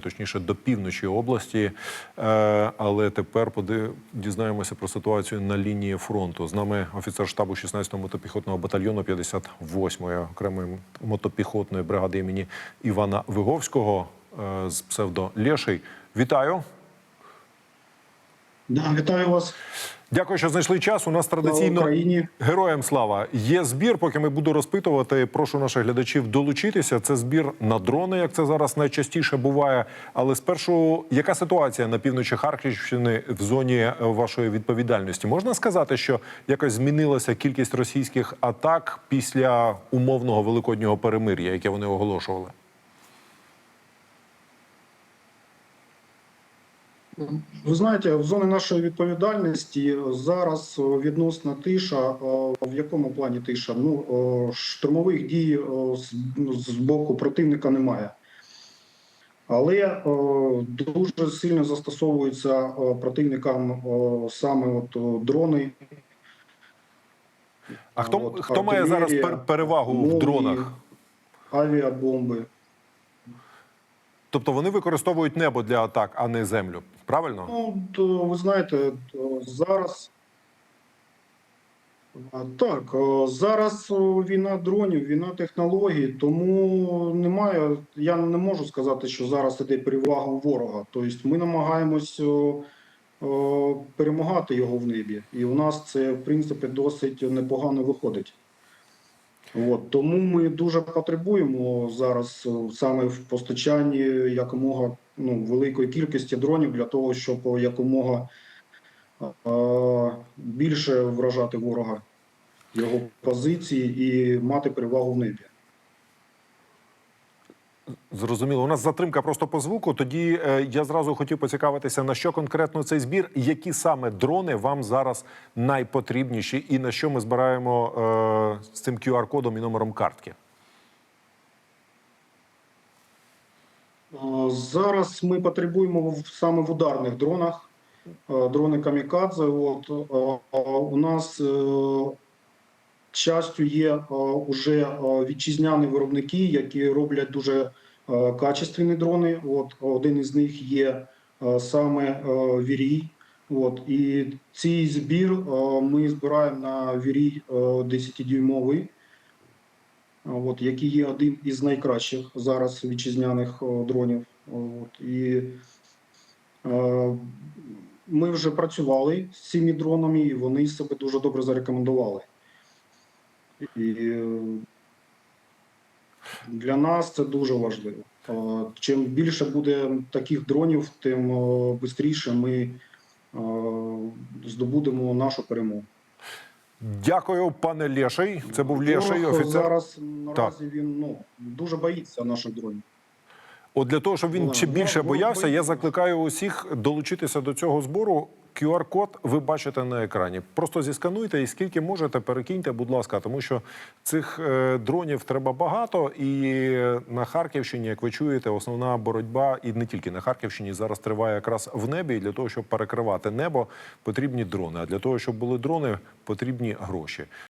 точніше до півночі області. Е, Але тепер дізнаємося про ситуацію на лінії фронту. З нами офіцер штабу 16-го мотопіхотного батальйону 58-ї окремої мотопіхотної бригади імені Івана Виговського е, з псевдо Лєший. Вітаю. Да, вітаю вас Дякую, що знайшли час. У нас традиційно героям слава. Є збір. Поки ми буду розпитувати, прошу наших глядачів долучитися. Це збір на дрони, як це зараз найчастіше буває. Але спершу, яка ситуація на півночі Харківщини в зоні вашої відповідальності? Можна сказати, що якось змінилася кількість російських атак після умовного великоднього перемир'я, яке вони оголошували? Ви знаєте, в зоні нашої відповідальності зараз відносна тиша. В якому плані тиша? Ну штурмових дій з, з боку противника немає. Але дуже сильно застосовуються противникам саме от, дрони. А хто, От хто має зараз перевагу в дронах? Авіабомби. Тобто вони використовують небо для атак, а не землю. Правильно? Ну, то, ви знаєте, то зараз. Так, зараз війна дронів, війна технологій, тому немає. Я не можу сказати, що зараз іде перевага у ворога. Тобто ми намагаємось перемагати його в небі. І у нас це, в принципі, досить непогано виходить. От, тому ми дуже потребуємо зараз саме в постачанні якомога ну, великої кількості дронів для того, щоб якомога е, більше вражати ворога, його позиції і мати перевагу в небі. Зрозуміло, у нас затримка просто по звуку. Тоді е, я зразу хотів поцікавитися, на що конкретно цей збір, які саме дрони вам зараз найпотрібніші, і на що ми збираємо е, з цим QR-кодом і номером картки. Е, Зараз ми потребуємо саме в ударних дронах, е, дрони камікадзе. От, е, у нас е, частю є е, уже е, вітчизняні виробники, які роблять дуже е, качественні дрони. От, один із них є е, саме е, Вірій. От, і цей збір е, ми збираємо на Вірій е, 10-дюймовий. От, який є один із найкращих зараз вітчизняних дронів. От, і е, ми вже працювали з цими дронами, і вони себе дуже добре зарекомендували. І е, для нас це дуже важливо. Е, Чим більше буде таких дронів, тим швидше ми е, здобудемо нашу перемогу. Дякую, пане Лєший. Це був Лєший, офіцер. Зараз наразі він ну, дуже боїться наших дронів. От для того, щоб він Ну, ще ну, більше ну, боявся, я закликаю усіх долучитися до цього збору. QR-код ви бачите на екрані. Просто зіскануйте і скільки можете, перекиньте, будь ласка, тому що цих е, дронів треба багато. І на Харківщині, як ви чуєте, основна боротьба, і не тільки на Харківщині, зараз триває якраз в небі. І для того, щоб перекривати небо, потрібні дрони. А для того, щоб були дрони, потрібні гроші.